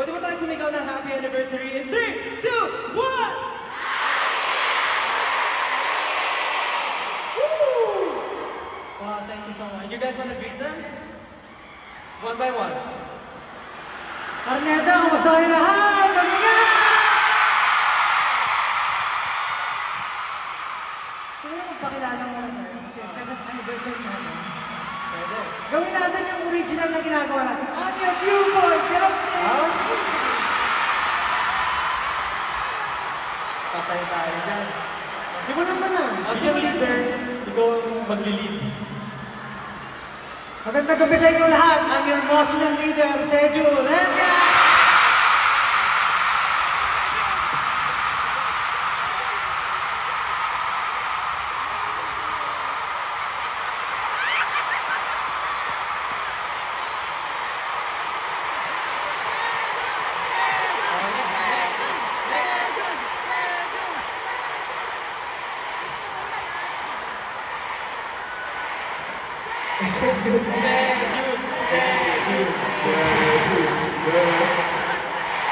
Pwede ba tayo sumigaw ng happy anniversary in 3, 2, 1! Woo! Wow, thank you so much. You guys want to greet them? One by one. Arneta, kamusta kayo lahat? Mag-ingat! Siguro magpakilala muna tayo kasi 7th anniversary natin. Pwede. Gawin natin yung original na ginagawa natin. I'm your viewboy, Justin! Patay Magandang gabi sa inyo lahat. I'm your emotional leader, Seju.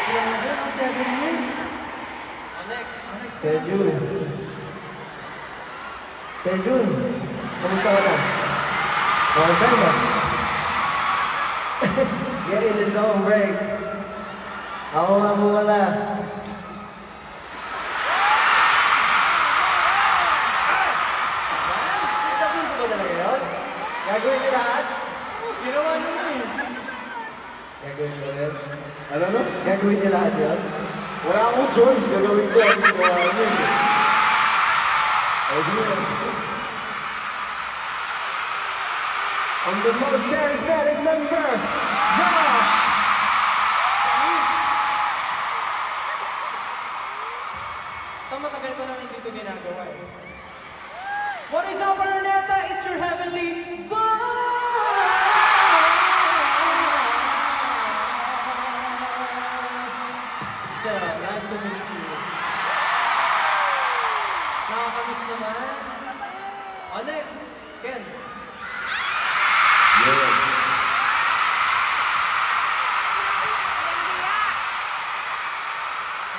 Grabe, ang seven years. Oh, next. Sejun. Sejun. Kamusta ka na? Ah. Get in the zone break. Ako nga wala. Sabihin ko ba talaga yun? Gagawin niyo lahat? Ginawa mo na eh. Gagawin niyo yun? Ano no? Gagawin niyo lahat yun? Wala akong choice. Gagawin ko mo eh. Oh, sige, sige. I'm the most charismatic member, Josh! Ito matagal ko nang hindi ito ginagawa eh. What is up, Arneta? It's your heavenly voice!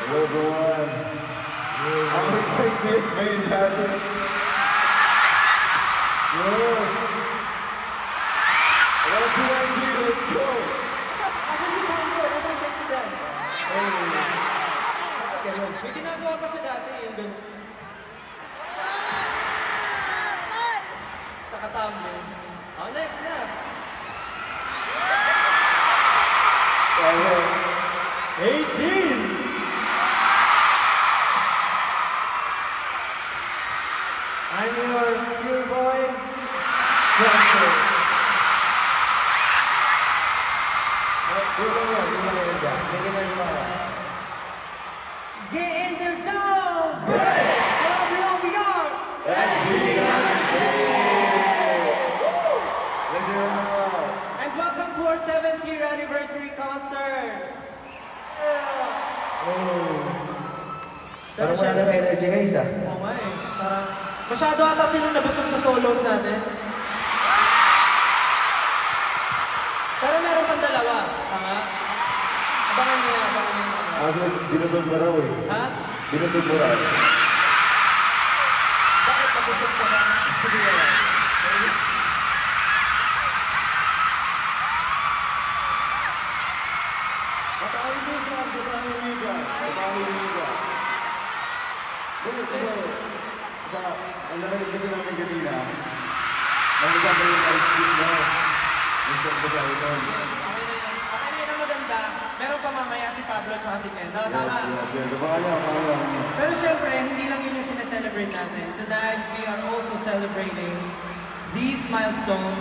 Hello everyone. I'm the sexiest main pageant. Yes. I got a PIT, let's go. May ginagawa pa siya dati yung ganun. Sa katambe. Oh, next na. Okay. 18. I'm your pure boy, Justin. Yung lang yun, yung lang yun dyan. Bigyan mo yung mga. Get in the zone! Break! All we all we are! Let's it now. And welcome to our 7th year anniversary concert. Oh. Pero siya- ng energy guys ah. Oo nga eh. Parang masyado ata silang nabusog sa solos natin. Actually, binusog mo raw eh. Ha? Binusog mo raw. Bakit nabusog na? Mo. Dito kasi, sa, ang narinig kasi namin kanina, nagkakaba yung ice kiss mo. Gusto ko sa ito. Okay na yun. Okay na yun ang maganda. Meron pa mamaya si Pablo at si Ken. No, Yes, tama. yes, yes. Abangan niyo. Pero syempre, hindi lang yun yung sineselebrate natin. Tonight, we are also celebrating this milestone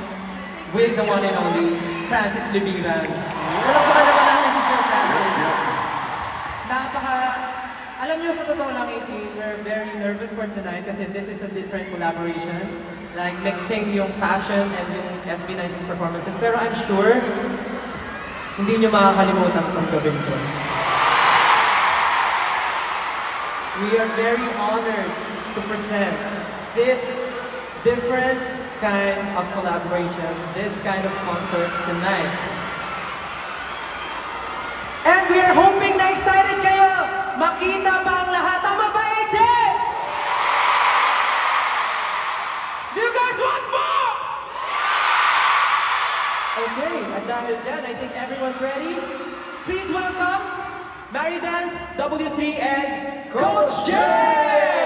with the one and only Francis Libiran. Palakpakan naman natin si Sir Francis. Napaka... Alam niyo, sa totoo lang, 18, we're very nervous for tonight kasi this is a different collaboration. Like, mixing yung fashion and yung SB19 performances. Pero I'm sure, hindi nyo makakalimutan itong gawin ko. We are very honored to present this different kind of collaboration, this kind of concert tonight. dahil dyan, I think everyone's ready. Please welcome Mary Dance, W3, and Coach J!